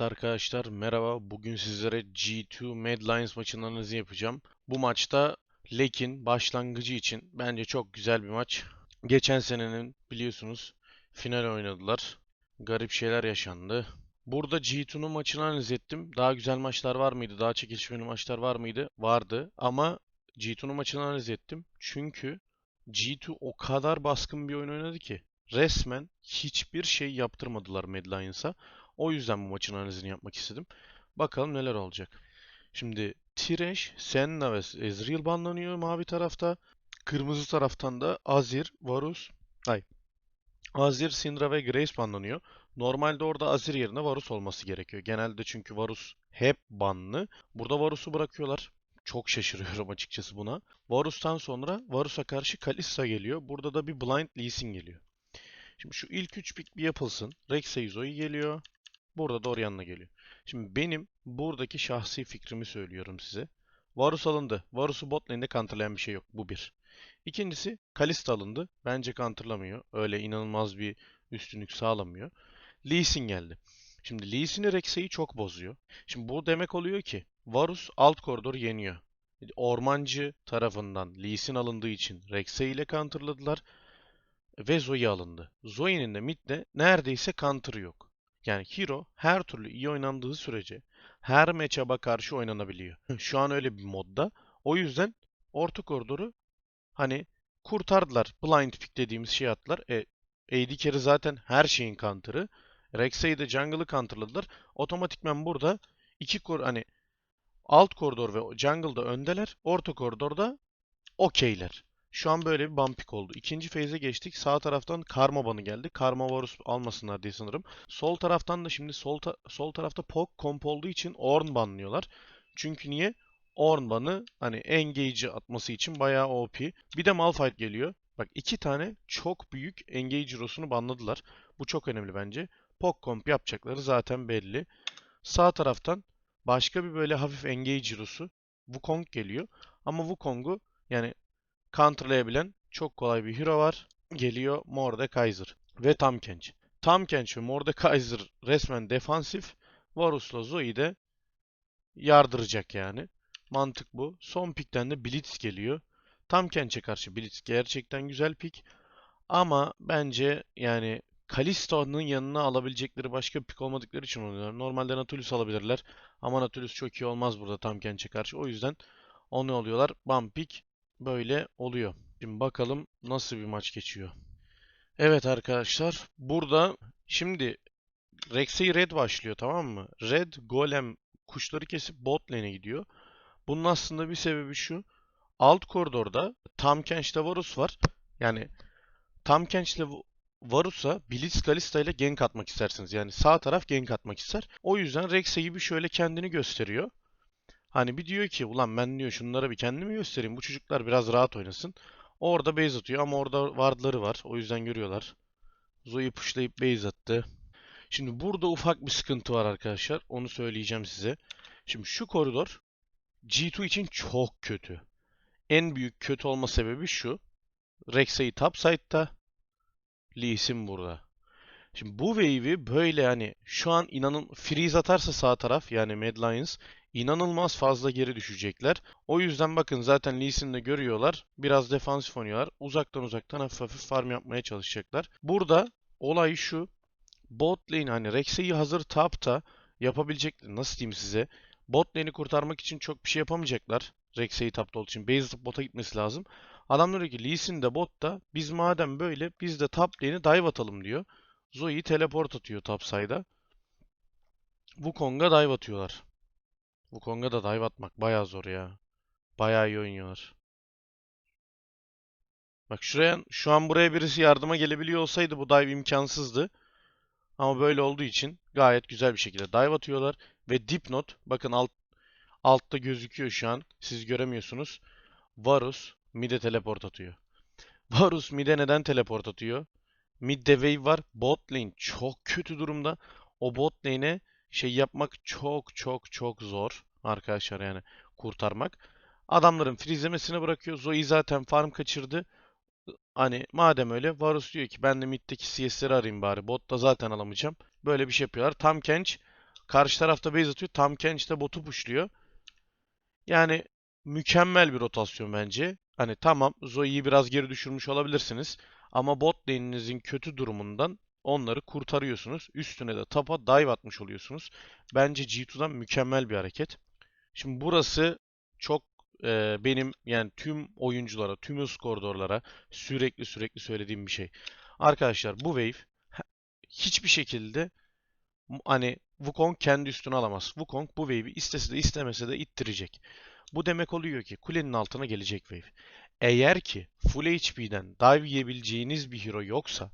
Evet arkadaşlar merhaba. Bugün sizlere G2 Mad Lions maçının yapacağım. Bu maçta Lek'in başlangıcı için bence çok güzel bir maç. Geçen senenin biliyorsunuz final oynadılar. Garip şeyler yaşandı. Burada G2'nun maçını analiz ettim. Daha güzel maçlar var mıydı? Daha çekişmeli maçlar var mıydı? Vardı. Ama G2'nun maçını analiz ettim. Çünkü G2 o kadar baskın bir oyun oynadı ki resmen hiçbir şey yaptırmadılar Mad Lions'a. O yüzden bu maçın analizini yapmak istedim. Bakalım neler olacak. Şimdi Thresh, Senna ve Ezreal banlanıyor mavi tarafta. Kırmızı taraftan da Azir, Varus, ay Azir, Syndra ve Grace banlanıyor. Normalde orada Azir yerine Varus olması gerekiyor. Genelde çünkü Varus hep banlı. Burada Varus'u bırakıyorlar. Çok şaşırıyorum açıkçası buna. Varus'tan sonra Varus'a karşı Kalista geliyor. Burada da bir Blind Lee Sin geliyor. Şimdi şu ilk 3 pick bir yapılsın. Rek'Sai Zoe geliyor. Burada da Orianna geliyor. Şimdi benim buradaki şahsi fikrimi söylüyorum size. Varus alındı. Varus'u bot lane'de counterlayan bir şey yok. Bu bir. İkincisi Kalista alındı. Bence counterlamıyor. Öyle inanılmaz bir üstünlük sağlamıyor. Lee Sin geldi. Şimdi Lee Sin'i Rek'Sai'yi çok bozuyor. Şimdi bu demek oluyor ki Varus alt koridoru yeniyor. Ormancı tarafından Lee Sin alındığı için Rek'Sai ile counterladılar. Ve Zoe alındı. Zoe'nin de midde neredeyse counter'ı yok. Yani Hero her türlü iyi oynandığı sürece her matchup'a karşı oynanabiliyor. Şu an öyle bir modda. O yüzden orta koridoru hani kurtardılar. Blind pick dediğimiz şey attılar. E, AD carry zaten her şeyin counter'ı. Rek'Sai de jungle'ı counterladılar. Otomatikman burada iki kor hani alt koridor ve jungle'da öndeler. Orta koridorda okeyler. Şu an böyle bir bumpik oldu. İkinci feyze geçtik. Sağ taraftan Karma banı geldi. Karma Varus almasınlar diye sanırım. Sol taraftan da şimdi sol, ta sol tarafta Pok komp olduğu için Ornn banlıyorlar. Çünkü niye? Ornn banı hani engage atması için bayağı OP. Bir de Malphite geliyor. Bak iki tane çok büyük engage rosunu banladılar. Bu çok önemli bence. Pok komp yapacakları zaten belli. Sağ taraftan başka bir böyle hafif engage rosu Wukong geliyor. Ama Wukong'u yani counterlayabilen çok kolay bir hero var. Geliyor Mordekaiser ve Tamkench. Tamkench ve Mordekaiser resmen defansif. Varus'la Zoe de yardıracak yani. Mantık bu. Son pikten de Blitz geliyor. Tamkench'e karşı Blitz gerçekten güzel pik. Ama bence yani Kalisto'nun yanına alabilecekleri başka bir pik olmadıkları için oynuyorlar. Normalde Nautilus alabilirler. Ama Nautilus çok iyi olmaz burada Tamkench'e karşı. O yüzden onu alıyorlar. Bam pik böyle oluyor. Şimdi bakalım nasıl bir maç geçiyor. Evet arkadaşlar burada şimdi Rex'e Red başlıyor tamam mı? Red Golem kuşları kesip bot lane'e gidiyor. Bunun aslında bir sebebi şu. Alt koridorda Tamkench'te Varus var. Yani Tamkench'le Varus'a Blitz Kalista ile gank atmak istersiniz. Yani sağ taraf gank atmak ister. O yüzden Rex'e gibi şöyle kendini gösteriyor. Hani bir diyor ki ulan ben diyor şunlara bir kendimi göstereyim. Bu çocuklar biraz rahat oynasın. Orada base atıyor ama orada wardları var. O yüzden görüyorlar. Zoe'yi pushlayıp base attı. Şimdi burada ufak bir sıkıntı var arkadaşlar. Onu söyleyeceğim size. Şimdi şu koridor G2 için çok kötü. En büyük kötü olma sebebi şu. Rek'Sai topside'da. Lee Sin burada. Şimdi bu wave'i böyle hani şu an inanın freeze atarsa sağ taraf yani Mad Lions inanılmaz fazla geri düşecekler. O yüzden bakın zaten Lee Sin'i de görüyorlar. Biraz defansif oynuyorlar. Uzaktan uzaktan hafif hafif farm yapmaya çalışacaklar. Burada olay şu. Bot lane hani Rex'e'yi hazır tapta yapabilecekler. Nasıl diyeyim size? Bot lane'i kurtarmak için çok bir şey yapamayacaklar. Rex'e'yi tapta olduğu için. Base bota gitmesi lazım. Adam diyor ki Lee Sin de botta. Biz madem böyle biz de top lane'i dive atalım diyor. Zoe'yi teleport atıyor topside'a. Wukong'a dive atıyorlar. Wukong'a da dive atmak bayağı zor ya. Bayağı iyi oynuyorlar. Bak şuraya, şu an buraya birisi yardıma gelebiliyor olsaydı bu dive imkansızdı. Ama böyle olduğu için gayet güzel bir şekilde dive atıyorlar. Ve dipnot, bakın alt, altta gözüküyor şu an. Siz göremiyorsunuz. Varus mid'e teleport atıyor. Varus mid'e neden teleport atıyor? Mid'de wave var. Bot lane çok kötü durumda. O bot lane'e şey yapmak çok çok çok zor arkadaşlar yani kurtarmak. Adamların freezlemesini bırakıyor. Zoe zaten farm kaçırdı. Hani madem öyle Varus diyor ki ben de mid'deki CS'leri arayayım bari. Bot da zaten alamayacağım. Böyle bir şey yapıyorlar. Tam Kench Karşı tarafta base atıyor. Tam Kench de botu pushluyor. Yani mükemmel bir rotasyon bence. Hani tamam Zoe'yi biraz geri düşürmüş olabilirsiniz. Ama bot lane'inizin kötü durumundan onları kurtarıyorsunuz. Üstüne de tapa dive atmış oluyorsunuz. Bence G2'dan mükemmel bir hareket. Şimdi burası çok e, benim yani tüm oyunculara, tüm üst koridorlara sürekli sürekli söylediğim bir şey. Arkadaşlar bu wave hiçbir şekilde hani Wukong kendi üstüne alamaz. Wukong bu wave'i istese de istemese de ittirecek. Bu demek oluyor ki kulenin altına gelecek wave. Eğer ki full HP'den dive yiyebileceğiniz bir hero yoksa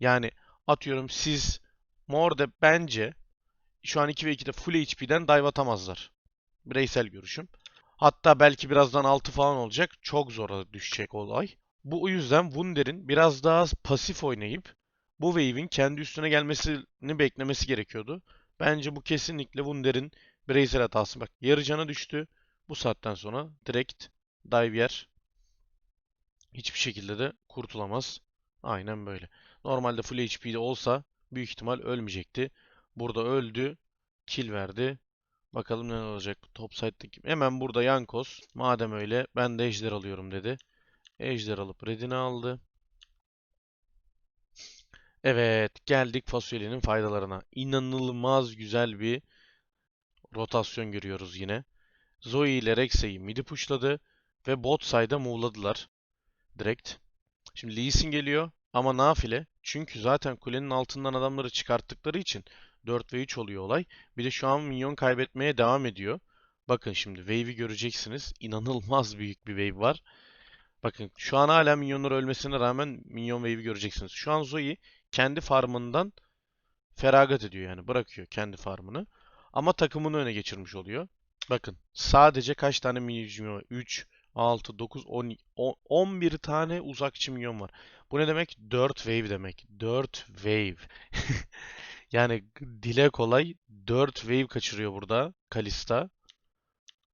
yani atıyorum siz Morde bence şu an 2 ve 2'de full HP'den dive atamazlar. Bireysel görüşüm. Hatta belki birazdan 6 falan olacak. Çok zora düşecek olay. Bu yüzden Wunder'in biraz daha pasif oynayıp bu wave'in kendi üstüne gelmesini beklemesi gerekiyordu. Bence bu kesinlikle Wunder'in bireysel hatası. Bak yarı cana düştü. Bu saatten sonra direkt dive yer. Hiçbir şekilde de kurtulamaz. Aynen böyle. Normalde full HP'de olsa büyük ihtimal ölmeyecekti. Burada öldü. Kill verdi. Bakalım ne olacak. Top side'daki. Hemen burada Yankos. Madem öyle ben de ejder alıyorum dedi. Ejder alıp redini aldı. Evet geldik fasulyenin faydalarına. İnanılmaz güzel bir rotasyon görüyoruz yine. Zoe ile Rex'e'yi midi pushladı ve bot side'a move'ladılar. Direkt. Şimdi Lee geliyor ama nafile. Çünkü zaten kulenin altından adamları çıkarttıkları için 4 ve 3 oluyor olay. Bir de şu an minyon kaybetmeye devam ediyor. Bakın şimdi wave'i göreceksiniz. İnanılmaz büyük bir wave var. Bakın şu an hala minyonlar ölmesine rağmen minyon wave'i göreceksiniz. Şu an Zoe kendi farmından feragat ediyor yani bırakıyor kendi farmını. Ama takımını öne geçirmiş oluyor. Bakın sadece kaç tane minyon var? 3, 6, 9, 10, 11 tane uzakçı minyon var. Bu ne demek? 4 wave demek. 4 wave. Yani dile kolay 4 wave kaçırıyor burada Kalista.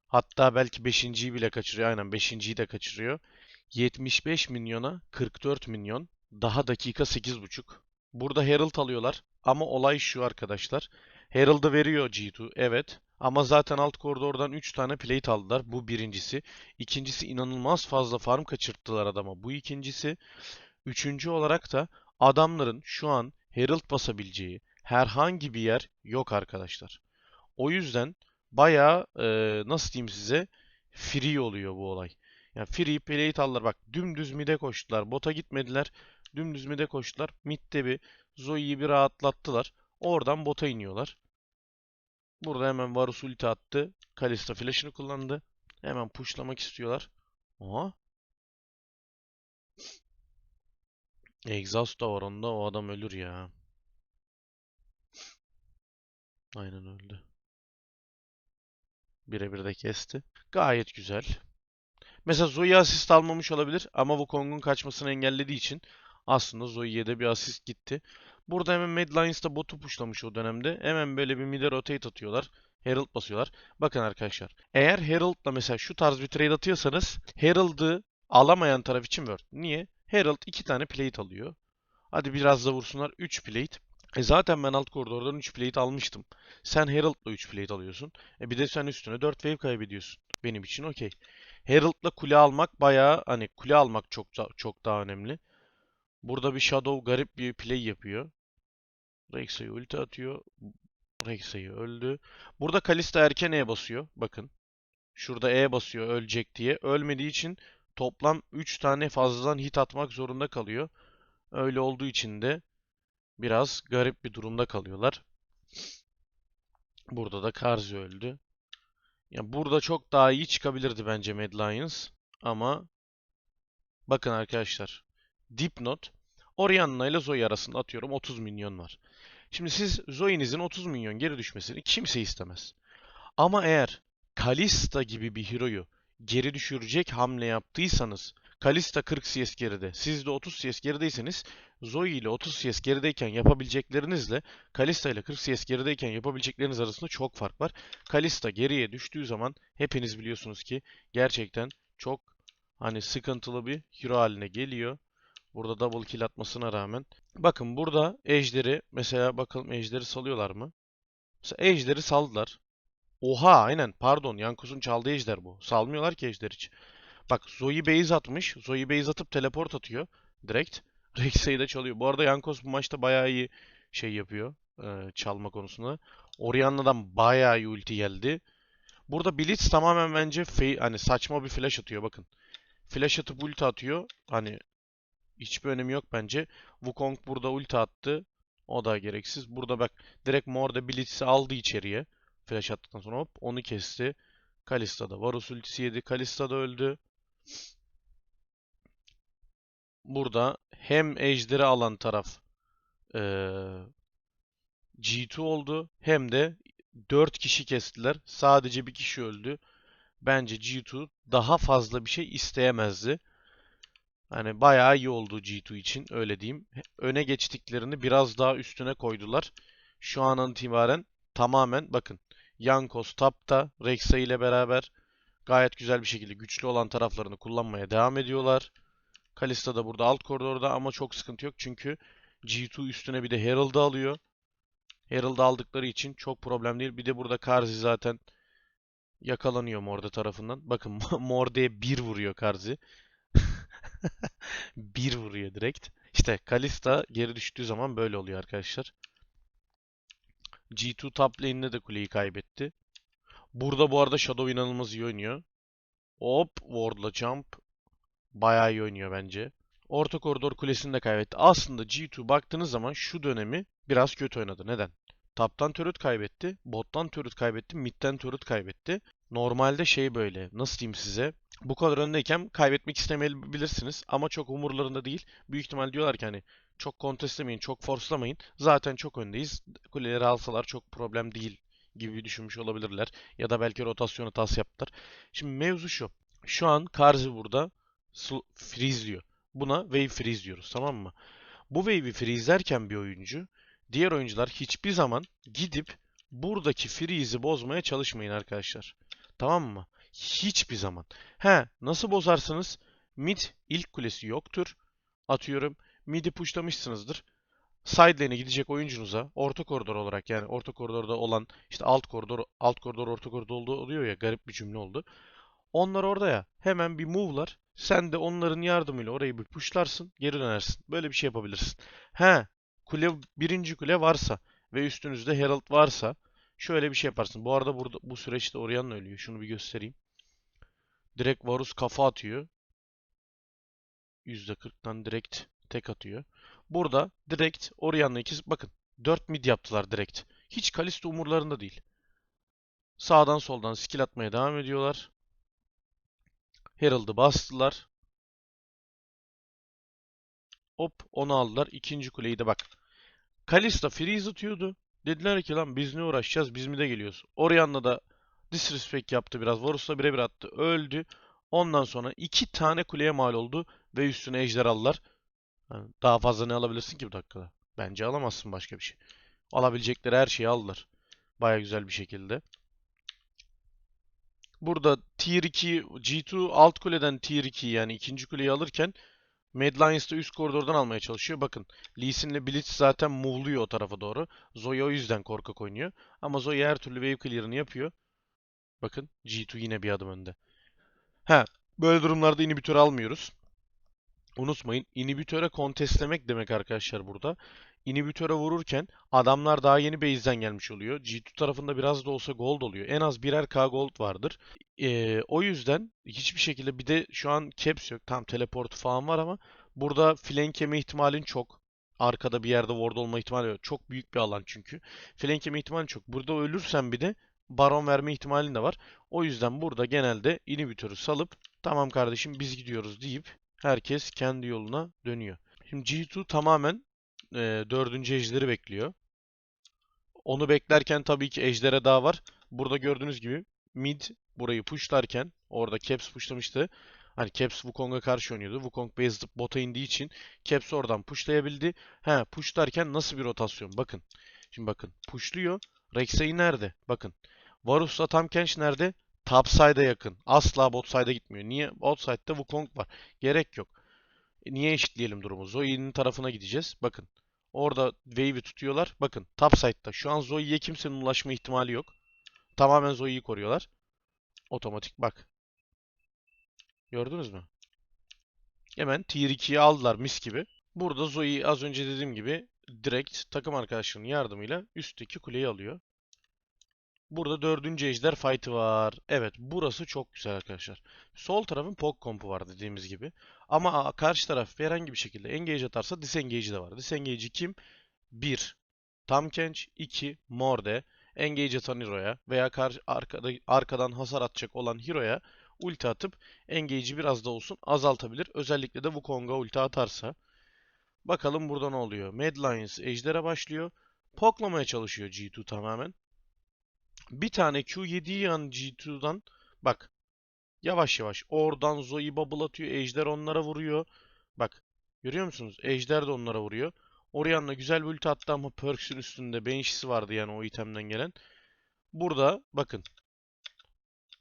Hatta belki 5.yi bile kaçırıyor. Aynen 5.yi de kaçırıyor. 75 milyona 44 milyon. Daha dakika 8.5. Burada Herald alıyorlar. Ama olay şu arkadaşlar. Herald'ı veriyor G2. Evet. Ama zaten alt koridordan 3 tane plate aldılar. Bu birincisi. İkincisi inanılmaz fazla farm kaçırttılar adama. Bu ikincisi. Üçüncü olarak da adamların şu an Herald basabileceği, herhangi bir yer yok arkadaşlar. O yüzden bayağı e, nasıl diyeyim size free oluyor bu olay. Yani free plate aldılar. Bak dümdüz mid'e koştular. Bota gitmediler. Dümdüz mid'e koştular. Mid'de bir Zoe'yi bir rahatlattılar. Oradan bota iniyorlar. Burada hemen Varus ulti attı. Kalista flash'ını kullandı. Hemen pushlamak istiyorlar. Oha. Exhaust da var onda. O adam ölür ya. Aynen öldü. Birebir de kesti. Gayet güzel. Mesela Zoe asist almamış olabilir ama Wukong'un kaçmasını engellediği için aslında Zoe'ye de bir asist gitti. Burada hemen Mad Lions da botu pushlamış o dönemde. Hemen böyle bir mid'e rotate atıyorlar. Herald basıyorlar. Bakın arkadaşlar. Eğer Herald'la mesela şu tarz bir trade atıyorsanız Herald'ı alamayan taraf için Word. Niye? Herald iki tane plate alıyor. Hadi biraz da vursunlar. 3 plate. E zaten ben alt koridordan 3 plate almıştım. Sen Herald'la 3 plate alıyorsun. E bir de sen üstüne 4 wave kaybediyorsun. Benim için okey. Herald'la kule almak bayağı hani kule almak çok çok daha önemli. Burada bir Shadow garip bir play yapıyor. Rexa'yı ulti atıyor. Rexa'yı öldü. Burada Kalista erken E basıyor. Bakın. Şurada E basıyor ölecek diye. Ölmediği için toplam 3 tane fazladan hit atmak zorunda kalıyor. Öyle olduğu için de biraz garip bir durumda kalıyorlar. Burada da Karzi öldü. Yani burada çok daha iyi çıkabilirdi bence Mad Lions. Ama bakın arkadaşlar. Dipnot. Orianna ile Zoe arasında atıyorum 30 milyon var. Şimdi siz Zoe'nizin 30 milyon geri düşmesini kimse istemez. Ama eğer Kalista gibi bir hero'yu geri düşürecek hamle yaptıysanız Kalista 40 CS geride. Siz de 30 CS gerideyseniz Zoe ile 30 CS gerideyken yapabileceklerinizle Kalista ile 40 CS gerideyken yapabilecekleriniz arasında çok fark var. Kalista geriye düştüğü zaman hepiniz biliyorsunuz ki gerçekten çok hani sıkıntılı bir hero haline geliyor. Burada double kill atmasına rağmen. Bakın burada ejderi mesela bakalım ejderi salıyorlar mı? Mesela ejderi saldılar. Oha aynen pardon Yankos'un çaldığı ejder bu. Salmıyorlar ki ejder hiç. Bak Zoe base atmış. Zoe base atıp teleport atıyor. Direkt. Rex'e de çalıyor. Bu arada Yankos bu maçta bayağı iyi şey yapıyor. e, çalma konusunda. Orianna'dan bayağı iyi ulti geldi. Burada Blitz tamamen bence hani saçma bir flash atıyor bakın. Flash atıp ulti atıyor. Hani hiçbir önemi yok bence. Wukong burada ulti attı. O da gereksiz. Burada bak direkt Morde Blitz'i aldı içeriye. Flash attıktan sonra hop onu kesti. Kalista da Varus ultisi yedi. Kalista da öldü. Burada hem ejderi alan taraf eee, G2 oldu hem de 4 kişi kestiler. Sadece bir kişi öldü. Bence G2 daha fazla bir şey isteyemezdi. Hani bayağı iyi oldu G2 için öyle diyeyim. Öne geçtiklerini biraz daha üstüne koydular. Şu andan itibaren tamamen bakın Yankos tapta Rexa ile beraber gayet güzel bir şekilde güçlü olan taraflarını kullanmaya devam ediyorlar. Kalista da burada alt koridorda ama çok sıkıntı yok çünkü G2 üstüne bir de Herald'ı alıyor. Herald'ı aldıkları için çok problem değil. Bir de burada Karzi zaten yakalanıyor Morde tarafından. Bakın Morde'ye bir vuruyor Karzi. Bir vuruyor direkt. İşte Kalista geri düştüğü zaman böyle oluyor arkadaşlar. G2 top lane'de de kuleyi kaybetti. Burada bu arada Shadow inanılmaz iyi oynuyor. Hop, Ward'la jump. Bayağı iyi oynuyor bence. Orta koridor kulesini de kaybetti. Aslında G2 baktığınız zaman şu dönemi biraz kötü oynadı. Neden? Taptan turret kaybetti, bottan turret kaybetti, midden turret kaybetti. Normalde şey böyle, nasıl diyeyim size? Bu kadar öndeyken kaybetmek istemeyebilirsiniz ama çok umurlarında değil. Büyük ihtimal diyorlar ki hani çok kontestlemeyin, çok forslamayın. Zaten çok öndeyiz. Kuleleri alsalar çok problem değil gibi düşünmüş olabilirler. Ya da belki rotasyon hatası yaptılar. Şimdi mevzu şu. Şu an Karzi burada sl- freeze'liyor. Buna wave freeze diyoruz tamam mı? Bu wave'i freeze'lerken bir oyuncu diğer oyuncular hiçbir zaman gidip buradaki freeze'i bozmaya çalışmayın arkadaşlar. Tamam mı? Hiçbir zaman. He, nasıl bozarsınız? Mid ilk kulesi yoktur. Atıyorum mid'i pushlamışsınızdır. Side lane'e gidecek oyuncunuza orta koridor olarak yani orta koridorda olan işte alt koridor alt koridor orta koridor olduğu oluyor ya garip bir cümle oldu. Onlar orada ya hemen bir move'lar. Sen de onların yardımıyla orayı bir pushlarsın, geri dönersin. Böyle bir şey yapabilirsin. He, kule birinci kule varsa ve üstünüzde Herald varsa şöyle bir şey yaparsın. Bu arada burada bu süreçte Orianna ölüyor. Şunu bir göstereyim. Direkt Varus kafa atıyor. %40'tan direkt tek atıyor. Burada direkt Orianna ikisi bakın 4 mid yaptılar direkt. Hiç Kalista umurlarında değil. Sağdan soldan skill atmaya devam ediyorlar. Herald'ı bastılar. Hop onu aldılar. İkinci kuleyi de bak. Kalista freeze atıyordu. Dediler ki lan biz ne uğraşacağız? Biz mi de geliyoruz? Orianna da disrespect yaptı biraz. Varus'la birebir attı. Öldü. Ondan sonra iki tane kuleye mal oldu ve üstüne ejder aldılar. Yani daha fazla ne alabilirsin ki bu dakikada? Bence alamazsın başka bir şey. Alabilecekleri her şeyi aldılar. Baya güzel bir şekilde. Burada Tier 2 G2 alt kuleden Tier 2 yani ikinci kuleyi alırken Mad Lions üst koridordan almaya çalışıyor. Bakın Lee Sin'le Blitz zaten movluyor o tarafa doğru. Zoe o yüzden korkak oynuyor. Ama Zoe her türlü wave clear'ını yapıyor. Bakın G2 yine bir adım önde. Ha, böyle durumlarda inhibitör almıyoruz. Unutmayın inhibitöre kontestlemek demek arkadaşlar burada. İnhibitöre vururken adamlar daha yeni base'den gelmiş oluyor. G2 tarafında biraz da olsa gold oluyor. En az birer K gold vardır. Ee, o yüzden hiçbir şekilde bir de şu an caps yok. Tam teleport falan var ama burada flank yeme ihtimalin çok. Arkada bir yerde ward olma ihtimali yok. Çok büyük bir alan çünkü. Flank yeme ihtimalin çok. Burada ölürsen bir de baron verme ihtimalin de var. O yüzden burada genelde inhibitörü salıp tamam kardeşim biz gidiyoruz deyip herkes kendi yoluna dönüyor. Şimdi G2 tamamen e, dördüncü ejderi bekliyor. Onu beklerken tabii ki ejdere daha var. Burada gördüğünüz gibi mid burayı pushlarken orada Caps pushlamıştı. Hani Caps Wukong'a karşı oynuyordu. Wukong base bota indiği için Caps oradan pushlayabildi. He pushlarken nasıl bir rotasyon? Bakın. Şimdi bakın. Pushluyor. Rek'Sai nerede? Bakın. Varus'la Tahm Kench nerede? Top side'a yakın. Asla bot side'a gitmiyor. Niye? Bot side'da Wukong var. Gerek yok. E, niye eşitleyelim durumu? Zoe'nin tarafına gideceğiz. Bakın. Orada wave'i tutuyorlar. Bakın top side'da. Şu an Zoe'ye kimsenin ulaşma ihtimali yok. Tamamen Zoe'yi koruyorlar. Otomatik bak. Gördünüz mü? Hemen tier 2'yi aldılar mis gibi. Burada Zoe az önce dediğim gibi direkt takım arkadaşlarının yardımıyla üstteki kuleyi alıyor. Burada dördüncü ejder fight'ı var. Evet burası çok güzel arkadaşlar. Sol tarafın pok kompu var dediğimiz gibi. Ama karşı taraf herhangi bir şekilde engage atarsa disengage de var. Disengage kim? 1. Tamkench 2. Morde. Engage atan hero'ya veya karşı arkada, arkadan hasar atacak olan hero'ya ulti atıp engage'i biraz da olsun azaltabilir. Özellikle de Wukong'a ulti atarsa. Bakalım burada ne oluyor? Mad Lions ejder'e başlıyor. Poklamaya çalışıyor G2 tamamen. Bir tane Q yediği an G2'dan bak yavaş yavaş oradan Zoe bubble atıyor. Ejder onlara vuruyor. Bak görüyor musunuz? Ejder de onlara vuruyor. Orianna güzel bir ulti attı ama Perks'ün üstünde Banshee'si vardı yani o itemden gelen. Burada bakın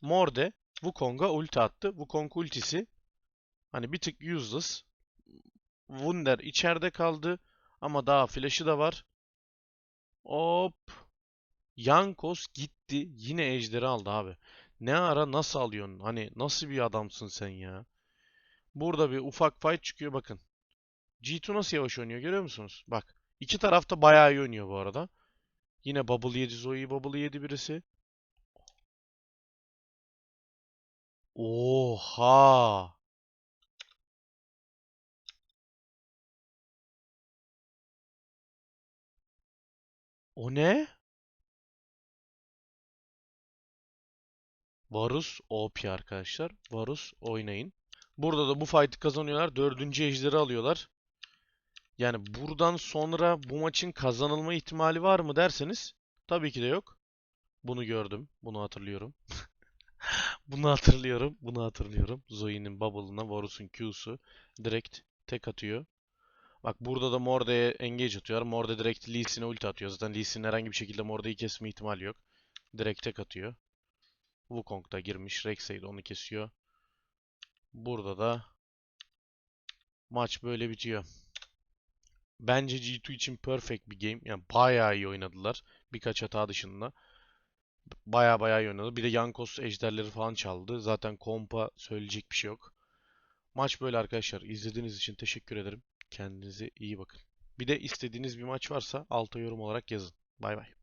Morde Wukong'a ulti attı. Wukong ultisi hani bir tık useless. Wunder içeride kaldı ama daha flash'ı da var. Hop. Yankos gitti. Yine ejderi aldı abi. Ne ara nasıl alıyorsun? Hani nasıl bir adamsın sen ya? Burada bir ufak fight çıkıyor bakın. G2 nasıl yavaş oynuyor görüyor musunuz? Bak. iki tarafta bayağı iyi oynuyor bu arada. Yine bubble yedi Zoe bubble yedi birisi. Oha. O ne? Varus OP arkadaşlar. Varus oynayın. Burada da bu fight'ı kazanıyorlar. Dördüncü ejderi alıyorlar. Yani buradan sonra bu maçın kazanılma ihtimali var mı derseniz tabii ki de yok. Bunu gördüm. Bunu hatırlıyorum. Bunu hatırlıyorum. Bunu hatırlıyorum. Zoe'nin bubble'ına Varus'un Q'su direkt tek atıyor. Bak burada da Morde'ye engage atıyor. Morde direkt Lee Sin'e ulti atıyor. Zaten Lee Sin herhangi bir şekilde Morde'yi kesme ihtimali yok. Direkt tek atıyor. Wukong da girmiş. Rek'Sai de onu kesiyor. Burada da maç böyle bitiyor. Bence G2 için perfect bir game. Yani bayağı iyi oynadılar. Birkaç hata dışında. Bayağı bayağı iyi oynadı. Bir de Yankos ejderleri falan çaldı. Zaten kompa söyleyecek bir şey yok. Maç böyle arkadaşlar. İzlediğiniz için teşekkür ederim. Kendinize iyi bakın. Bir de istediğiniz bir maç varsa alta yorum olarak yazın. Bay bay.